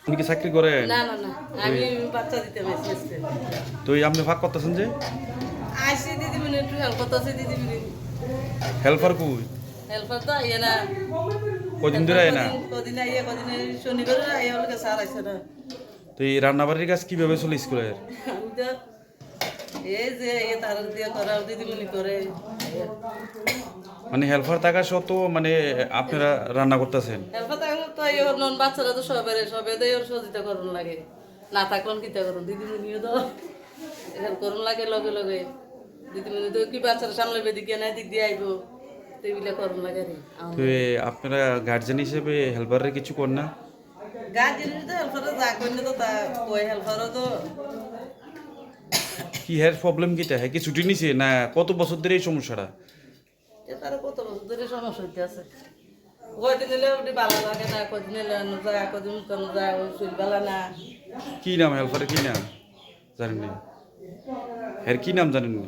আপনি কি চাকরি করেন? না না না। আমি বাচ্চা দিতে পারছি আজকে তো আপনি ভাগ করতেছেন যে? আইসি দিদি মিনি একটু হেল্প করতেছে দিদি মিনি হেল্পার কই? হেল্পার তো ইয়া না। কদিন ধরে না? কদিন আইয়ে কদিন শনিবার আইয়ে ওকে স্যার আইসে না। তো এই রান্নাবাড়ির কাজ কীভাবে চলে স্কুলের? এই যে এই তার দিয়ে করা দিদিমণি করে। মানে হেল্পার থাকা সত্ত্বেও মানে আপনারা রান্না করতেছেন? হেল্পার থাকলে তো এই ওর নন বাচ্চারা তো সবের সবে তো ওর সহযোগিতা করুন লাগে। না থাকলেন কিতা করুন দিদিমণিও তো হেল্প করুন লাগে লগে লগে। দিদিমণি তো কি বাচ্চারা সামলাবে দিকে না দিক দিয়ে আইব। তো আপনারা গার্জেন হিসেবে হেল্পারের কিছু কর না? কি হের প্রবলেম কিটা? হ্যাঁ কি ছুটি নিছে না কত বছর ধরে এই সমস্যাটা? এ তার কত বছর ধরে সমস্যা হইতে আছে। কি নাম হেল্পারের কি নাম? জানেন নি এর কি নাম জানেন নি